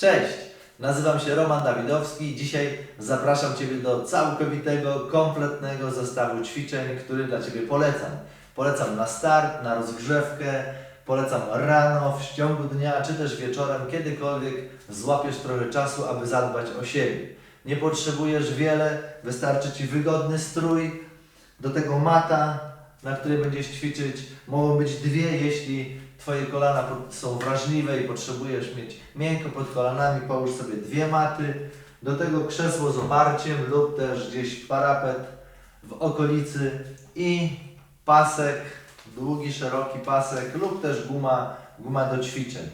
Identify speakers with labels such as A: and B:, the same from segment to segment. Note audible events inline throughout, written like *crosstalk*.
A: Cześć, nazywam się Roman Dawidowski i dzisiaj zapraszam Ciebie do całkowitego, kompletnego zestawu ćwiczeń, który dla Ciebie polecam. Polecam na start, na rozgrzewkę, polecam rano, w ciągu dnia, czy też wieczorem, kiedykolwiek złapiesz trochę czasu, aby zadbać o siebie. Nie potrzebujesz wiele, wystarczy Ci wygodny strój, do tego mata, na której będziesz ćwiczyć. Mogą być dwie, jeśli Twoje kolana są wrażliwe i potrzebujesz mieć miękko pod kolanami, połóż sobie dwie maty. Do tego krzesło z oparciem lub też gdzieś parapet w okolicy i pasek, długi, szeroki pasek lub też guma, guma do ćwiczeń.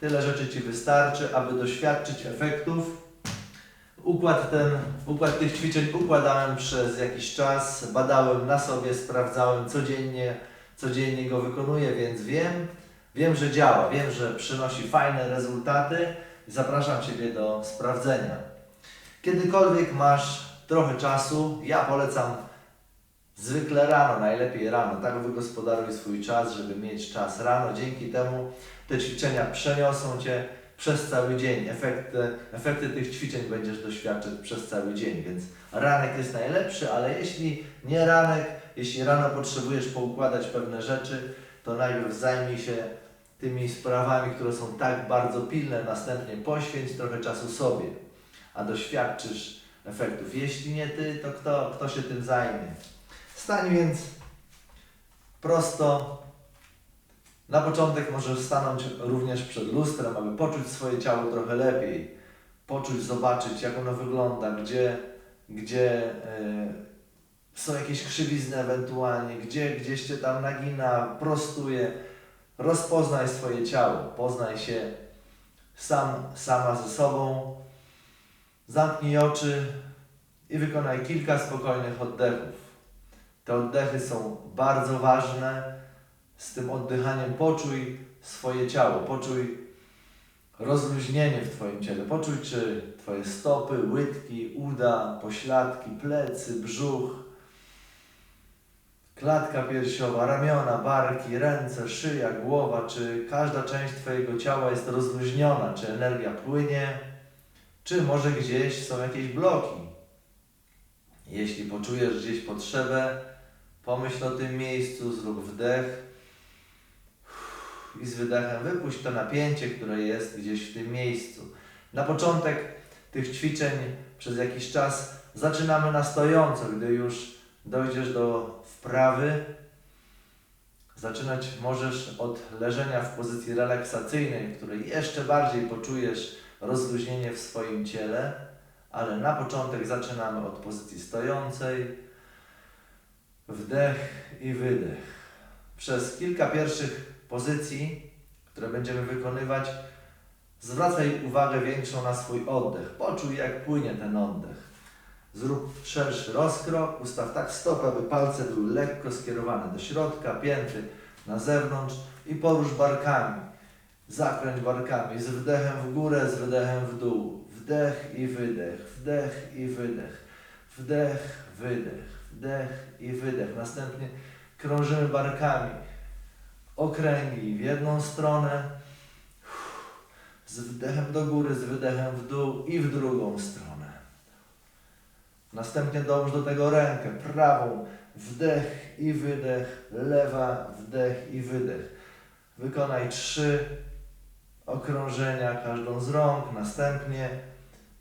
A: Tyle rzeczy Ci wystarczy, aby doświadczyć efektów. Układ ten, układ tych ćwiczeń układałem przez jakiś czas, badałem na sobie, sprawdzałem codziennie, codziennie go wykonuję, więc wiem, wiem, że działa, wiem, że przynosi fajne rezultaty zapraszam Ciebie do sprawdzenia. Kiedykolwiek masz trochę czasu, ja polecam zwykle rano, najlepiej rano, tak wygospodaruj swój czas, żeby mieć czas rano, dzięki temu te ćwiczenia przeniosą Cię przez cały dzień. Efekty, efekty tych ćwiczeń będziesz doświadczać przez cały dzień, więc ranek jest najlepszy, ale jeśli nie ranek, jeśli rano potrzebujesz poukładać pewne rzeczy, to najpierw zajmij się tymi sprawami, które są tak bardzo pilne, następnie poświęć trochę czasu sobie, a doświadczysz efektów. Jeśli nie ty, to kto, kto się tym zajmie? Stań więc prosto, na początek możesz stanąć również przed lustrem, aby poczuć swoje ciało trochę lepiej. Poczuć, zobaczyć, jak ono wygląda, gdzie, gdzie e, są jakieś krzywizny ewentualnie, gdzie gdzieś cię tam nagina, prostuje. Rozpoznaj swoje ciało, poznaj się sam, sama ze sobą. Zamknij oczy i wykonaj kilka spokojnych oddechów. Te oddechy są bardzo ważne z tym oddychaniem poczuj swoje ciało, poczuj rozluźnienie w Twoim ciele. Poczuj, czy Twoje stopy, łydki, uda, pośladki, plecy, brzuch, klatka piersiowa, ramiona, barki, ręce, szyja, głowa, czy każda część Twojego ciała jest rozluźniona, czy energia płynie, czy może gdzieś są jakieś bloki. Jeśli poczujesz gdzieś potrzebę, pomyśl o tym miejscu, zrób wdech i z wydechem wypuść to napięcie, które jest gdzieś w tym miejscu. Na początek tych ćwiczeń przez jakiś czas zaczynamy na stojąco, gdy już dojdziesz do wprawy. Zaczynać możesz od leżenia w pozycji relaksacyjnej, w której jeszcze bardziej poczujesz rozluźnienie w swoim ciele, ale na początek zaczynamy od pozycji stojącej. Wdech i wydech. Przez kilka pierwszych pozycji, które będziemy wykonywać, zwracaj uwagę większą na swój oddech. Poczuj, jak płynie ten oddech. Zrób szerszy rozkrok, ustaw tak stopę, aby palce były lekko skierowane do środka, pięty na zewnątrz i porusz barkami. Zakręć barkami z wdechem w górę, z wydechem w dół. Wdech i wydech, wdech i wydech, wdech, wydech, wdech i wydech. Następnie krążymy barkami okręgi w jedną stronę, z wdechem do góry, z wydechem w dół i w drugą stronę. Następnie dołóż do tego rękę prawą, wdech i wydech, lewa, wdech i wydech. Wykonaj trzy okrążenia każdą z rąk, następnie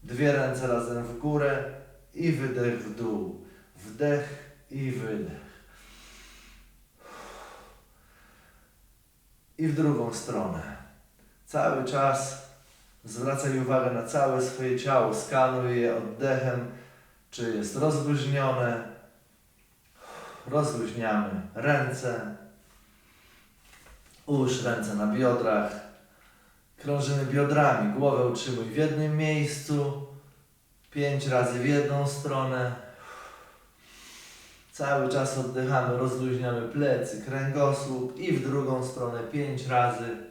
A: dwie ręce razem w górę i wydech w dół. Wdech i wydech. i w drugą stronę. Cały czas zwracaj uwagę na całe swoje ciało, skanuj je oddechem, czy jest rozluźnione. Rozluźniamy ręce, ułóż ręce na biodrach, krążymy biodrami, głowę utrzymuj w jednym miejscu, pięć razy w jedną stronę, Cały czas oddychamy, rozluźniamy plecy, kręgosłup i w drugą stronę pięć razy.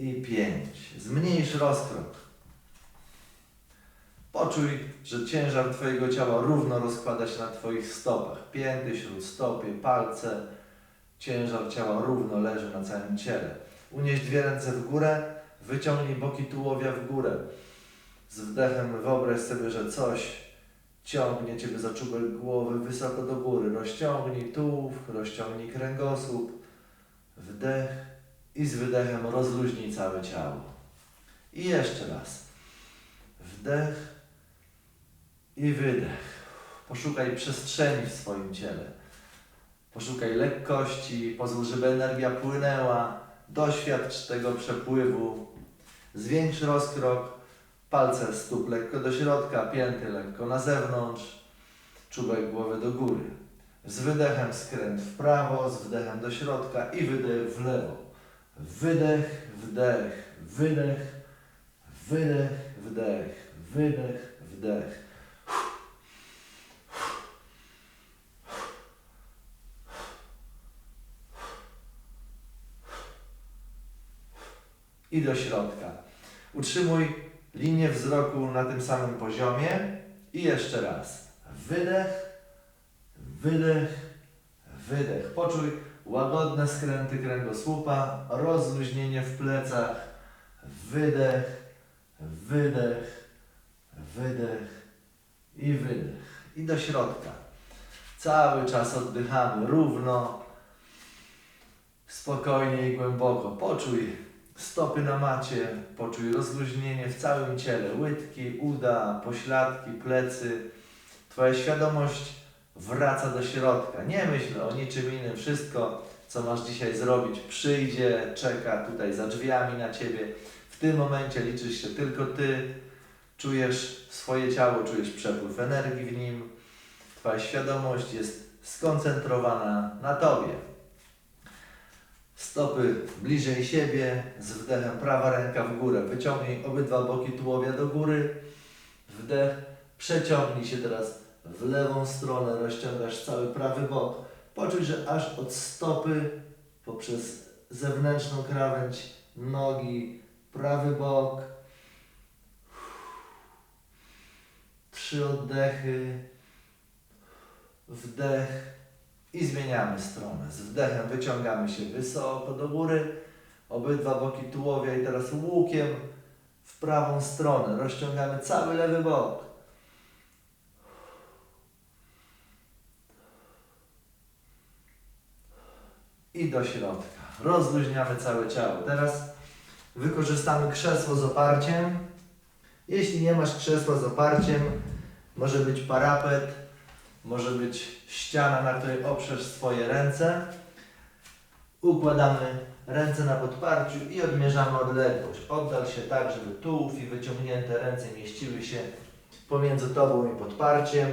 A: I pięć. Zmniejsz rozkrok. Poczuj, że ciężar Twojego ciała równo rozkłada się na Twoich stopach. Pięty, śródstopie, palce, Ciężar ciała równo leży na całym ciele. Unieś dwie ręce w górę, wyciągnij boki tułowia w górę. Z wdechem wyobraź sobie, że coś ciągnie Ciebie za czubek głowy wysoko do góry. Rozciągnij tułów, rozciągnij kręgosłup. Wdech i z wydechem rozluźnij całe ciało. I jeszcze raz. Wdech i wydech. Poszukaj przestrzeni w swoim ciele. Poszukaj lekkości, pozwól, żeby energia płynęła. Doświadcz tego przepływu. Zwiększ rozkrok. Palce stóp lekko do środka, pięty lekko na zewnątrz. Czubek głowy do góry. Z wydechem skręt w prawo, z wdechem do środka i wydech w lewo. Wydech, wdech, wydech, wydech, wdech, wydech, wdech. I do środka. Utrzymuj linię wzroku na tym samym poziomie. I jeszcze raz. Wydech, wydech, wydech. Poczuj łagodne skręty kręgosłupa, rozluźnienie w plecach. Wydech, wydech, wydech i wydech. I do środka. Cały czas oddychamy równo, spokojnie i głęboko. Poczuj stopy na macie, poczuj rozluźnienie w całym ciele. Łydki, uda, pośladki, plecy. Twoja świadomość wraca do środka. Nie myśl o niczym innym. Wszystko, co masz dzisiaj zrobić, przyjdzie, czeka tutaj za drzwiami na Ciebie. W tym momencie liczysz się tylko Ty. Czujesz swoje ciało, czujesz przepływ energii w nim. Twoja świadomość jest skoncentrowana na Tobie. Stopy bliżej siebie, z wdechem prawa ręka w górę. Wyciągnij obydwa boki tułowia do góry. Wdech, przeciągnij się teraz w lewą stronę, rozciągasz cały prawy bok. Poczuj, że aż od stopy poprzez zewnętrzną krawędź nogi, prawy bok. Trzy oddechy. Wdech i zmieniamy stronę. Z wdechem wyciągamy się wysoko do góry, obydwa boki tułowia i teraz łukiem w prawą stronę. Rozciągamy cały lewy bok. I do środka. Rozluźniamy całe ciało. Teraz wykorzystamy krzesło z oparciem. Jeśli nie masz krzesła z oparciem, może być parapet, może być ściana, na której oprzesz swoje ręce. Układamy ręce na podparciu i odmierzamy odległość. Oddal się tak, żeby tułów i wyciągnięte ręce mieściły się pomiędzy Tobą i podparciem.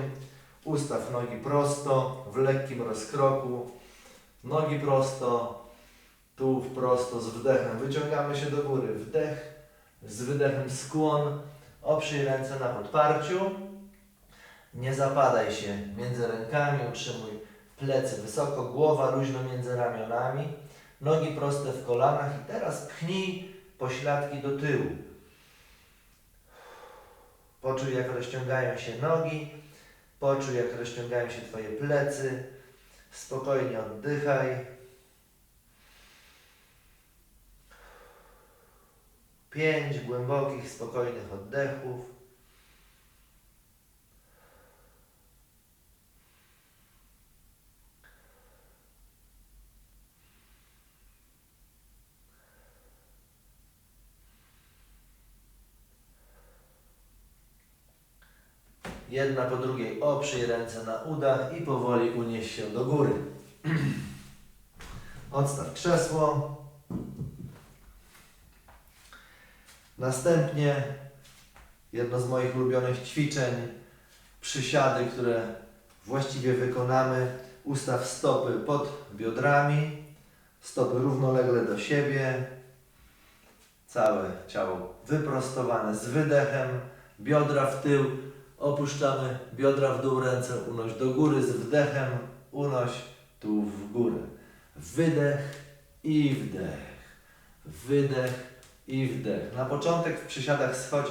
A: Ustaw nogi prosto, w lekkim rozkroku. Nogi prosto, tułów prosto, z wdechem wyciągamy się do góry. Wdech, z wydechem skłon. Oprzyj ręce na podparciu. Nie zapadaj się między rękami, utrzymuj plecy wysoko, głowa luźno między ramionami, nogi proste w kolanach i teraz pchnij pośladki do tyłu. Poczuj jak rozciągają się nogi, poczuj jak rozciągają się Twoje plecy, spokojnie oddychaj. Pięć głębokich, spokojnych oddechów. Jedna po drugiej oprzyj ręce na udach i powoli unieś się do góry. *clears throat* Odstaw krzesło. Następnie jedno z moich ulubionych ćwiczeń, przysiady, które właściwie wykonamy. Ustaw stopy pod biodrami, stopy równolegle do siebie, całe ciało wyprostowane z wydechem, biodra w tył, Opuszczamy biodra w dół, ręce unoś do góry z wdechem, unoś tu w górę. Wydech i wdech. Wydech i wdech. Na początek w przysiadach schodź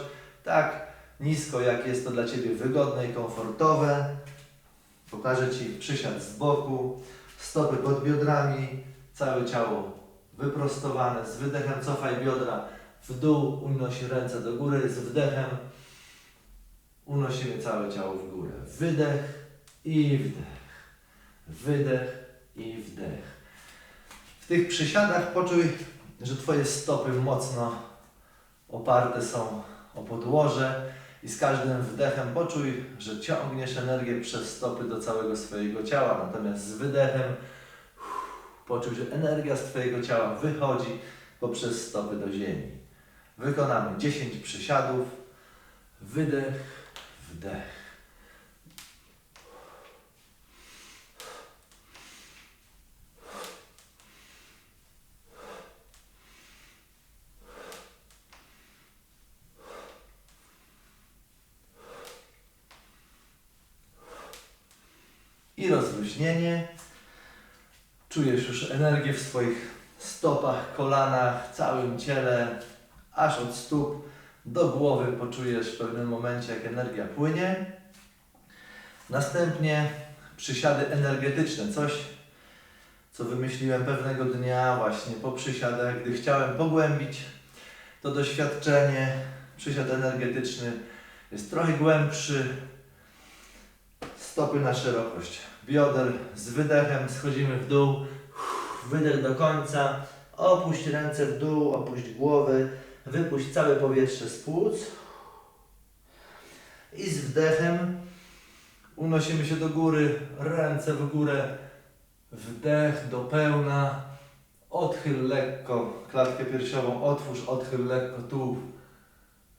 A: tak nisko, jak jest to dla Ciebie wygodne i komfortowe. Pokażę Ci przysiad z boku. stopy pod biodrami, całe ciało wyprostowane. Z wydechem cofaj biodra w dół, unosi ręce do góry. Z wdechem unosimy całe ciało w górę. Wydech i wdech. Wydech i wdech. W tych przysiadach poczuj, że Twoje stopy mocno oparte są o podłoże i z każdym wdechem poczuj, że ciągniesz energię przez stopy do całego swojego ciała. Natomiast z wydechem poczuj, że energia z Twojego ciała wychodzi poprzez stopy do ziemi. Wykonamy 10 przysiadów. Wydech, wdech. i rozluźnienie. Czujesz już energię w swoich stopach, kolanach, całym ciele, aż od stóp do głowy poczujesz w pewnym momencie, jak energia płynie. Następnie przysiady energetyczne, coś, co wymyśliłem pewnego dnia właśnie po przysiadach, gdy chciałem pogłębić to doświadczenie. Przysiad energetyczny jest trochę głębszy, stopy na szerokość. Bioder z wydechem. Schodzimy w dół, wydech do końca, opuść ręce w dół, opuść głowy, wypuść całe powietrze z płuc i z wdechem unosimy się do góry, ręce w górę, wdech do pełna, odchyl lekko klatkę piersiową, otwórz, odchyl lekko tułów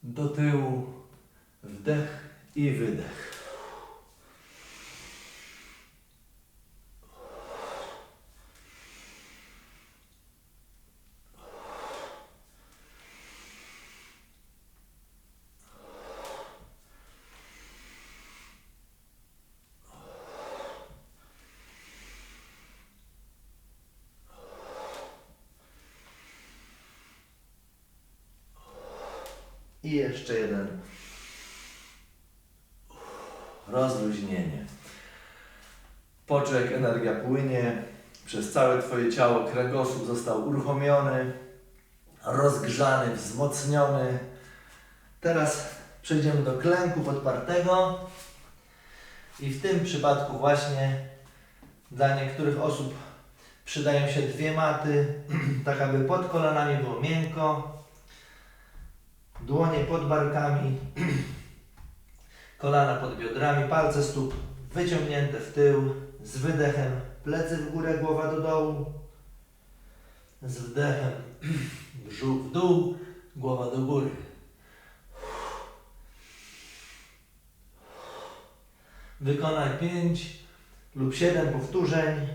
A: do tyłu, wdech i wydech. I jeszcze jeden. Rozluźnienie. Poczuj, jak energia płynie przez całe Twoje ciało. Kręgosłup został uruchomiony, rozgrzany, wzmocniony. Teraz przejdziemy do klęku podpartego. I w tym przypadku właśnie dla niektórych osób przydają się dwie maty, *clears throat* tak aby pod kolanami było miękko, dłonie pod barkami, kolana pod biodrami, palce stóp wyciągnięte w tył, z wydechem plecy w górę, głowa do dołu, z wdechem brzuch w dół, głowa do góry. Wykonaj 5 lub 7 powtórzeń.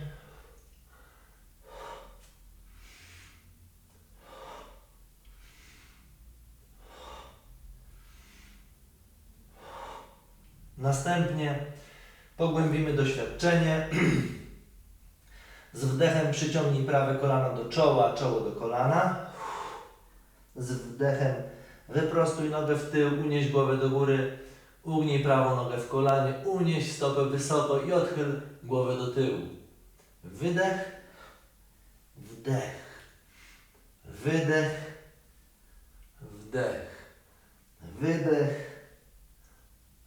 A: Następnie pogłębimy doświadczenie. Z wdechem przyciągnij prawe kolano do czoła, czoło do kolana. Z wdechem wyprostuj nogę w tył, unieś głowę do góry, ugnij prawą nogę w kolanie, unieś stopę wysoko i odchyl głowę do tyłu. Wydech, wdech, wydech, wdech, wydech,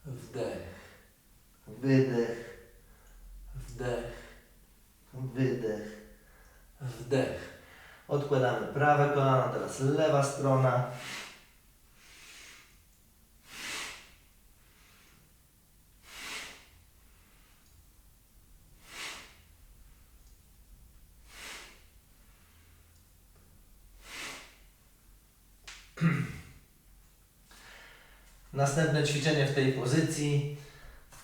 A: wdech, wydech, wdech, wydech, wdech. Odkładamy prawe kolano, teraz lewa strona. Następne ćwiczenie w tej pozycji.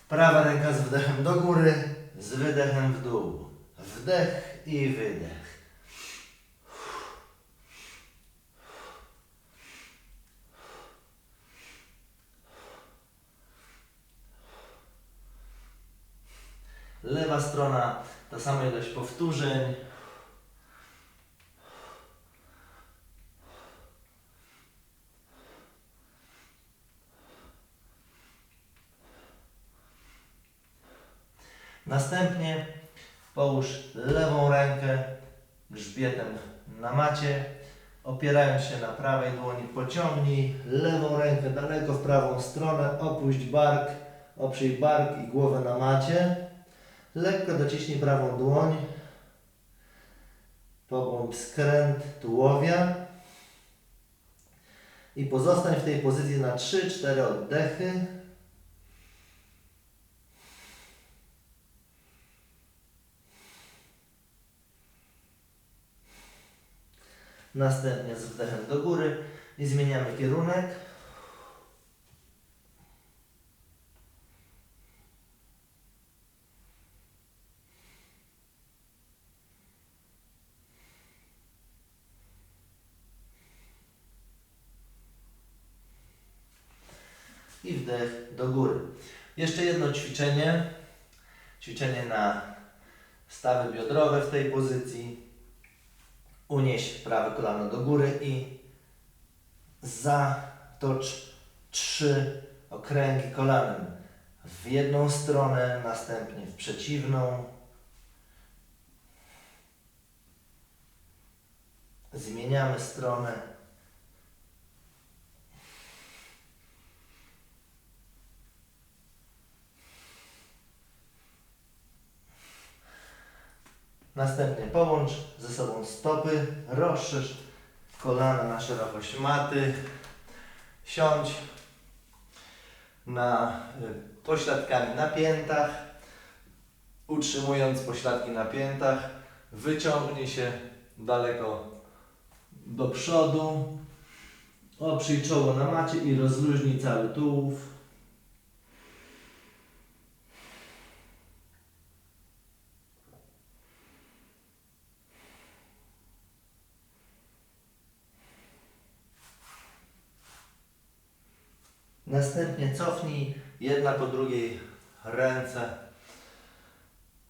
A: Prawa ręka z wdechem do góry, z wydechem w dół. Wdech i wydech. Lewa strona, ta sama ilość powtórzeń. Następnie Połóż lewą rękę grzbietem na macie. Opierając się na prawej dłoni, pociągnij lewą rękę daleko w prawą stronę, opuść bark, oprzyj bark i głowę na macie. Lekko dociśnij prawą dłoń, pogłąb skręt tułowia i pozostań w tej pozycji na 3-4 oddechy. Następnie z wdechem do góry i zmieniamy kierunek. I wdech do góry. Jeszcze jedno ćwiczenie. Ćwiczenie na stawy biodrowe w tej pozycji. Unieś prawe kolano do góry i zatocz trzy okręgi kolanem w jedną stronę, następnie w przeciwną. Zmieniamy stronę. Następnie połącz ze sobą stopy, rozszerz kolana na szerokość maty. Siądź na y, pośladkami na piętach, utrzymując pośladki na piętach. Wyciągnij się daleko do przodu. Oprzyj czoło na macie i rozluźnij cały tułów. Następnie cofnij jedna po drugiej ręce,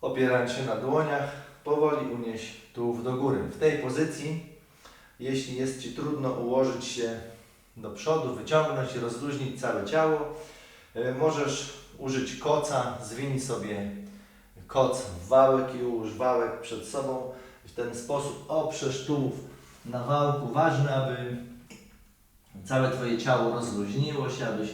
A: opierając się na dłoniach, powoli unieś tułów do góry. W tej pozycji, jeśli jest Ci trudno ułożyć się do przodu, wyciągnąć i rozluźnić całe ciało, y, możesz użyć koca, zwinij sobie koc w wałek i ułóż wałek przed sobą. W ten sposób oprzesz tułów na wałku. Ważne, aby całe Twoje ciało rozluźniło się, abyś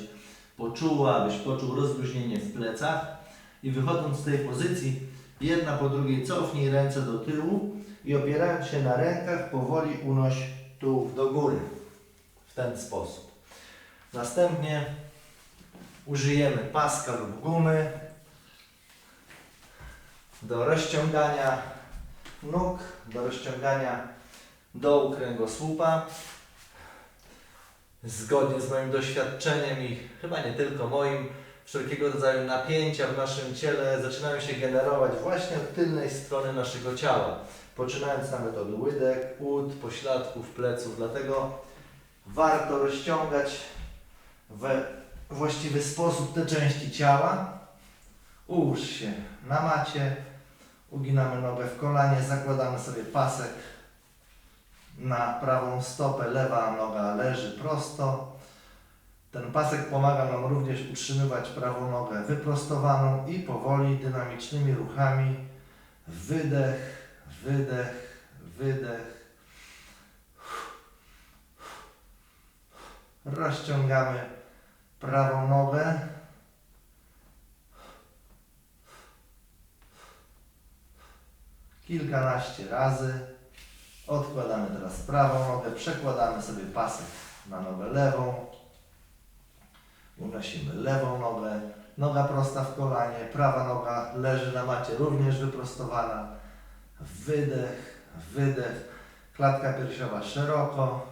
A: poczuła, abyś poczuł rozluźnienie w plecach i wychodząc z tej pozycji, jedna po drugiej cofnij ręce do tyłu i opierając się na rękach, powoli unoś tułów do góry. W ten sposób. Następnie użyjemy paska lub gumy do rozciągania nóg, do rozciągania dołu kręgosłupa zgodnie z moim doświadczeniem i chyba nie tylko moim, wszelkiego rodzaju napięcia w naszym ciele zaczynają się generować właśnie od tylnej strony naszego ciała. Poczynając nawet od łydek, ud, pośladków, pleców. Dlatego warto rozciągać we właściwy sposób te części ciała. Ułóż się na macie, uginamy nogę w kolanie, zakładamy sobie pasek na prawą stopę, lewa noga leży prosto. Ten pasek pomaga nam również utrzymywać prawą nogę wyprostowaną i powoli, dynamicznymi ruchami wydech, wydech, wydech. Rozciągamy prawą nogę. Kilkanaście razy. Odkładamy teraz prawą nogę, przekładamy sobie pasek na nogę lewą. Unosimy lewą nogę, noga prosta w kolanie, prawa noga leży na macie również wyprostowana. Wydech, wydech, klatka piersiowa szeroko.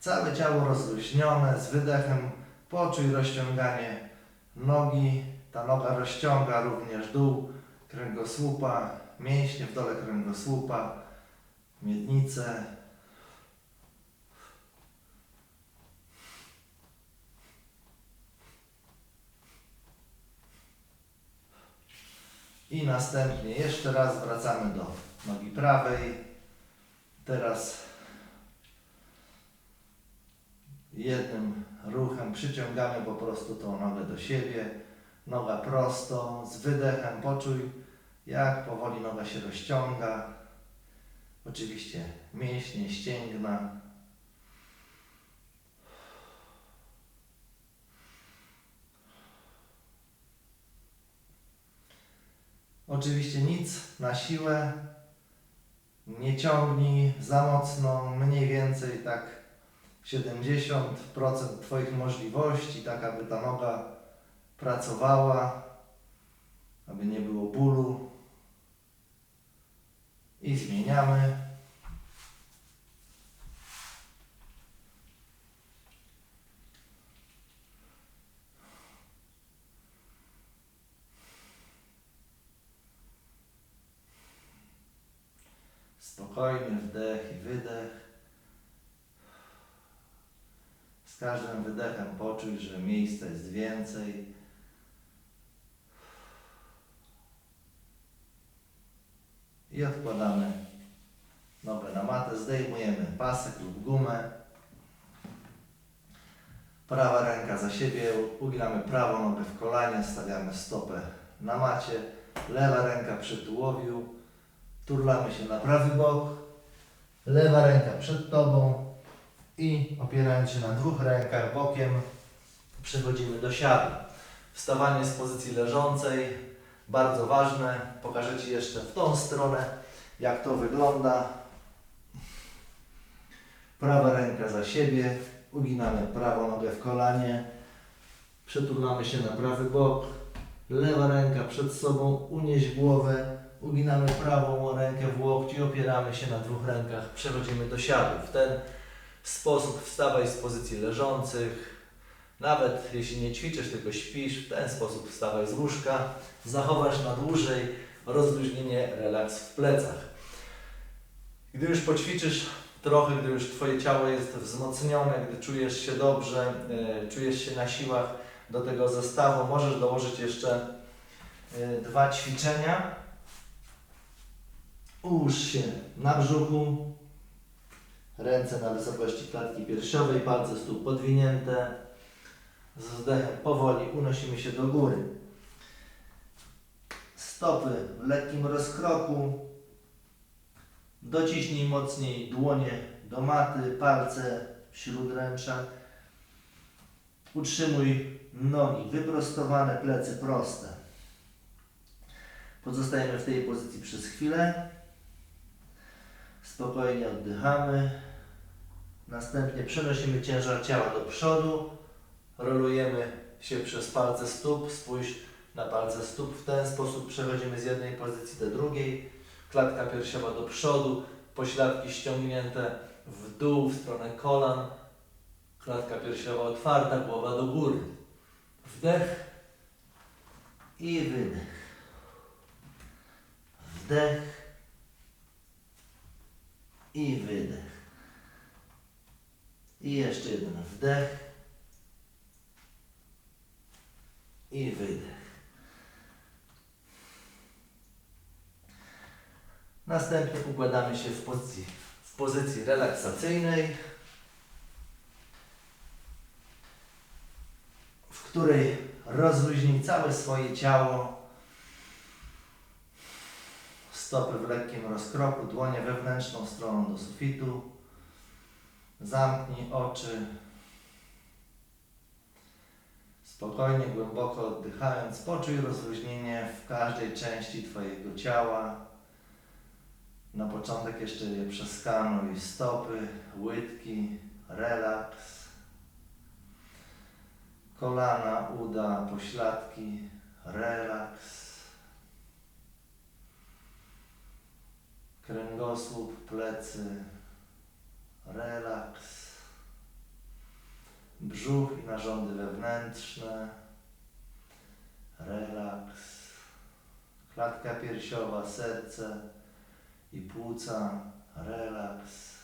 A: Całe ciało rozluźnione, z wydechem poczuj rozciąganie nogi. Ta noga rozciąga również dół kręgosłupa, mięśnie w dole kręgosłupa, miednicę. I następnie jeszcze raz wracamy do nogi prawej. Teraz jednym ruchem przyciągamy po prostu tą nogę do siebie. Noga prosto, z wydechem poczuj, jak powoli noga się rozciąga. Oczywiście mięśnie, ścięgna. Oczywiście nic na siłę. Nie ciągnij za mocno, mniej więcej tak 70% Twoich możliwości, tak aby ta noga pracowała, aby nie było bólu. I zmieniamy. Spokojny wdech i wydech. Z każdym wydechem poczuj, że miejsca jest więcej. I odkładamy nogę na matę, zdejmujemy pasek lub gumę. Prawa ręka za siebie, uginamy prawą nogę w kolanie, stawiamy stopę na macie, lewa ręka przy tułowiu, turlamy się na prawy bok, lewa ręka przed tobą i opierając się na dwóch rękach bokiem przechodzimy do siadu. Wstawanie z pozycji leżącej, bardzo ważne. Pokażę Ci jeszcze w tą stronę, jak to wygląda. Prawa ręka za siebie, uginamy prawą nogę w kolanie, przetulamy się na prawy bok, lewa ręka przed sobą, unieś głowę, uginamy prawą rękę w łokci, opieramy się na dwóch rękach, przechodzimy do siadu. W ten sposób wstawaj z pozycji leżących, nawet jeśli nie ćwiczysz, tylko śpisz, w ten sposób wstawaj z łóżka, zachowasz na dłużej rozluźnienie, relaks w plecach. Gdy już poćwiczysz trochę, gdy już Twoje ciało jest wzmocnione, gdy czujesz się dobrze, e, czujesz się na siłach do tego zestawu, możesz dołożyć jeszcze e, dwa ćwiczenia. Ułóż się na brzuchu, ręce na wysokości klatki piersiowej, palce stóp podwinięte. Z powoli unosimy się do góry. Stopy w lekkim rozkroku. Dociśnij mocniej dłonie do maty, palce śródręcza. Utrzymuj nogi wyprostowane, plecy proste. Pozostajemy w tej pozycji przez chwilę. Spokojnie oddychamy. Następnie przenosimy ciężar ciała do przodu. Rolujemy się przez palce stóp. Spójrz na palce stóp. W ten sposób przechodzimy z jednej pozycji do drugiej. Klatka piersiowa do przodu, pośladki ściągnięte w dół, w stronę kolan. Klatka piersiowa otwarta, głowa do góry. Wdech i wydech. Wdech i wydech. I jeszcze jeden wdech i wydech. Następnie układamy się w pozycji, w pozycji relaksacyjnej, w której rozluźnij całe swoje ciało. Stopy w lekkim rozkroku, dłonie wewnętrzną stroną do sufitu. Zamknij oczy. Spokojnie, głęboko oddychając, poczuj rozluźnienie w każdej części Twojego ciała. Na początek jeszcze je przeskanuj stopy, łydki, relaks. Kolana, uda, pośladki, relaks. Kręgosłup, plecy, relaks. Brzuch i narządy wewnętrzne, relaks. Klatka piersiowa, serce i płuca, relaks.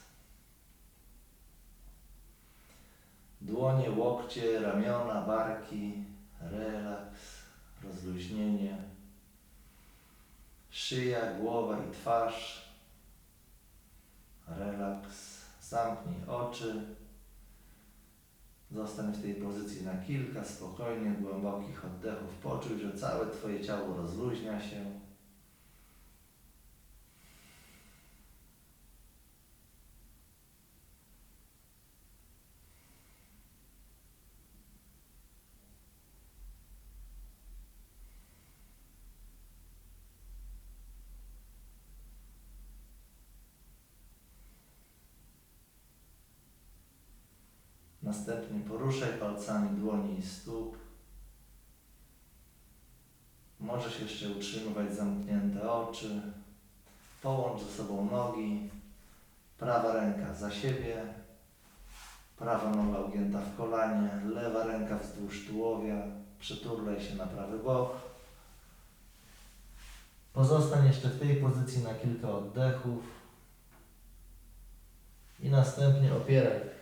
A: Dłonie, łokcie, ramiona, barki, relaks, rozluźnienie. Szyja, głowa i twarz, relaks. Zamknij oczy. Zostań w tej pozycji na kilka spokojnych, głębokich oddechów. Poczuj, że całe Twoje ciało rozluźnia się. Następnie poruszaj palcami dłoni i stóp. Możesz jeszcze utrzymywać zamknięte oczy. Połącz ze sobą nogi. Prawa ręka za siebie. Prawa noga ugięta w kolanie. Lewa ręka wzdłuż tułowia. Przeturlaj się na prawy bok. Pozostań jeszcze w tej pozycji na kilka oddechów. I następnie opieraj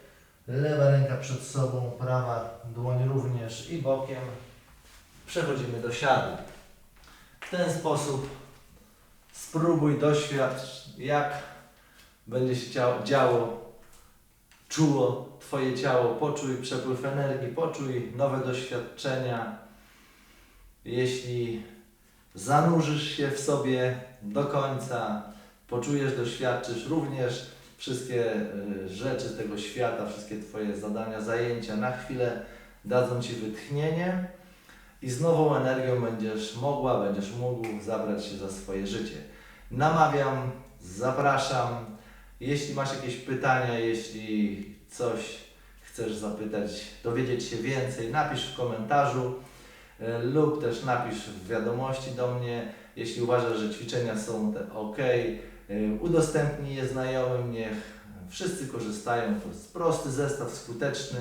A: Lewa ręka przed sobą, prawa dłoń również i bokiem. Przechodzimy do siadu. W ten sposób spróbuj doświadcz, jak będzie się ciało, działo, czuło Twoje ciało. Poczuj przepływ energii, poczuj nowe doświadczenia. Jeśli zanurzysz się w sobie do końca, poczujesz, doświadczysz również wszystkie y, rzeczy tego świata, wszystkie Twoje zadania, zajęcia na chwilę dadzą Ci wytchnienie i z nową energią będziesz mogła, będziesz mógł zabrać się za swoje życie. Namawiam, zapraszam. Jeśli masz jakieś pytania, jeśli coś chcesz zapytać, dowiedzieć się więcej, napisz w komentarzu y, lub też napisz w wiadomości do mnie. Jeśli uważasz, że ćwiczenia są ok, Udostępnij je znajomym, niech wszyscy korzystają. To jest prosty zestaw, skuteczny.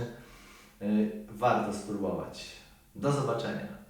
A: Y, Warto spróbować. Do zobaczenia.